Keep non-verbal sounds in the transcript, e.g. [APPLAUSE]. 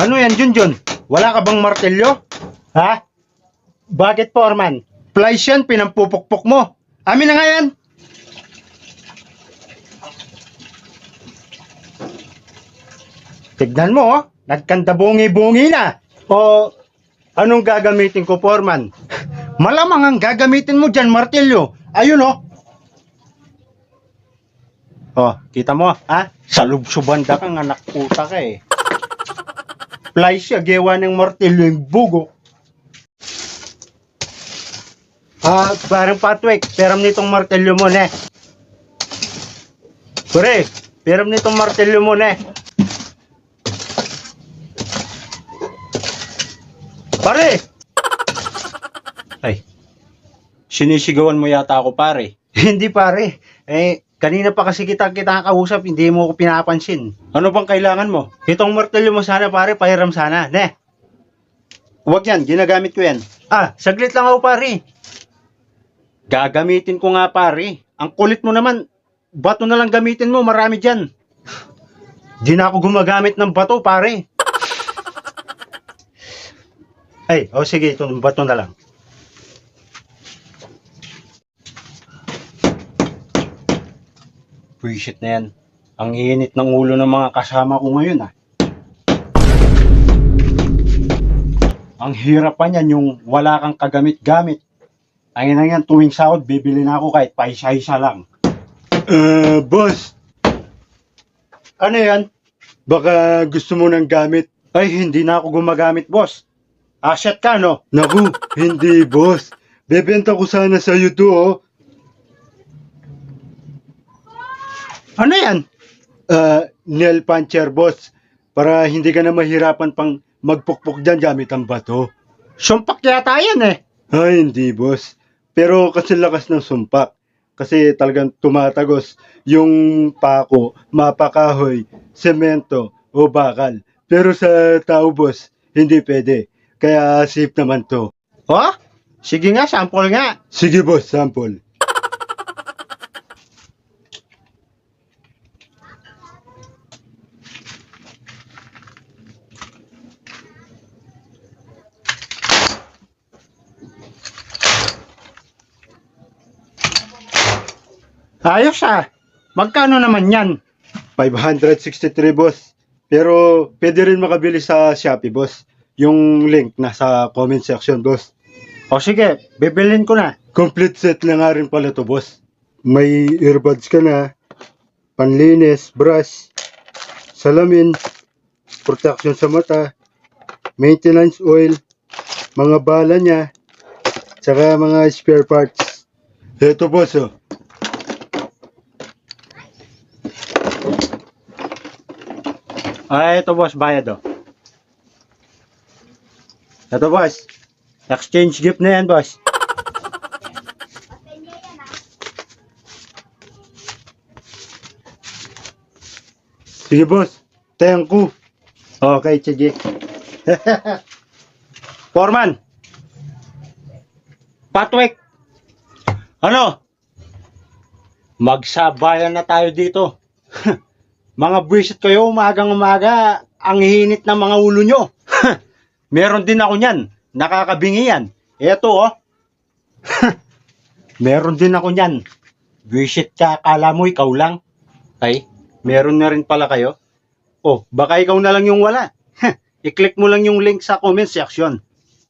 Ano yan, Junjun? Wala ka bang martelyo? Ha? Bakit, Foreman? Flies yan, pinampupukpok mo. Amin na nga yan. Tignan mo, oh. Nagkandabungi-bungi na. O, anong gagamitin ko, Foreman? Malamang ang gagamitin mo dyan, martilyo. Ayun, oh. Oh, kita mo, ha? Sa lubsubanda kang anak puta ka eh. Fly siya, gawa ng martilyo yung bugo. Ah, parang patwek, peram nitong martilyo mo, ne. Pare, peram nitong martilyo mo, ne. Pare! Ay, sinisigawan mo yata ako, pare. [LAUGHS] Hindi, pare. Eh, kanina pa kasi kita kita kausap, hindi mo ako pinapansin. Ano bang kailangan mo? Itong martilyo mo sana, pare, pahiram sana. Ne? Huwag yan, ginagamit ko yan. Ah, saglit lang ako, pare. Gagamitin ko nga, pare. Ang kulit mo naman, bato na lang gamitin mo, marami dyan. Di na ako gumagamit ng bato, pare. [LAUGHS] Ay, oh sige, itong bato na lang. Appreciate na yan. Ang init ng ulo ng mga kasama ko ngayon ah. Ang hirap pa niyan yung wala kang kagamit-gamit. Ang ina yan, tuwing sahod, bibili na ako kahit paisa-isa lang. Eh, boss. Ano yan? Baka gusto mo ng gamit. Ay, hindi na ako gumagamit, boss. Asyat ka, no? Naku, hindi, boss. Bebenta ko sana sa iyo to, oh. Ano yan? Uh, nail puncher, boss. Para hindi ka na mahirapan pang magpukpok dyan gamit ang bato. Sumpak yata yan eh. Ay, hindi, boss. Pero kasi lakas ng sumpak. Kasi talagang tumatagos yung pako, mapakahoy, semento, o bakal. Pero sa tao, boss, hindi pwede. Kaya safe naman to. Oh? Sige nga, sample nga. Sige, boss, sample. Ayos ah. Magkano naman yan? 563 boss. Pero pwede rin makabili sa Shopee boss. Yung link nasa comment section boss. O sige, bibilin ko na. Complete set na nga rin pala to boss. May earbuds ka na, panlinis, brush, salamin, protection sa mata, maintenance oil, mga bala niya, tsaka mga spare parts. Ito boss oh. Ah, ito boss, bayad oh. Ito boss. Exchange gift na yan boss. Sige boss. Thank you. Okay, sige. [LAUGHS] Foreman. Patwek. Ano? Magsabayan na tayo dito. [LAUGHS] mga buwisit kayo, umagang umaga, ang hinit ng mga ulo nyo. [LAUGHS] Meron din ako niyan. Nakakabingi yan. Eto oh. [LAUGHS] meron din ako niyan. Buwisit ka, akala mo ikaw lang. Ay, meron na rin pala kayo. Oh, baka ikaw na lang yung wala. I-click mo lang yung link sa comment section.